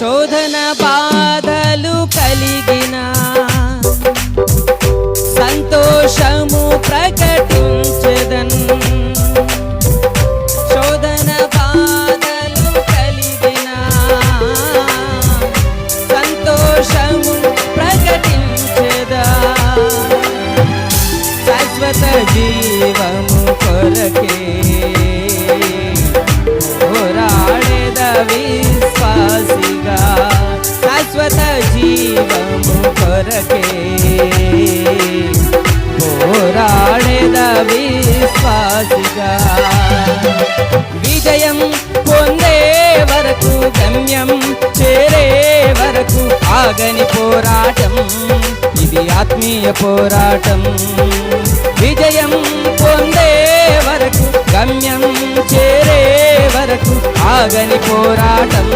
శోధన బాధలు కలిగిన సంతోషము ప్రకటించదన్. శోధన బాధలు కలిగిన సంతోషము ప్రకటించదా. శాశ్వత జీవము కొరకే పోరాడేద విశ్వాస విశ్వాసిగా విజయం పొందే వరకు గమ్యం చేరే వరకు ఆగని పోరాటం ఇది ఆత్మీయ పోరాటం. విజయం పొందే వరకు గమ్యం చేరే వరకు ఆగని పోరాటం.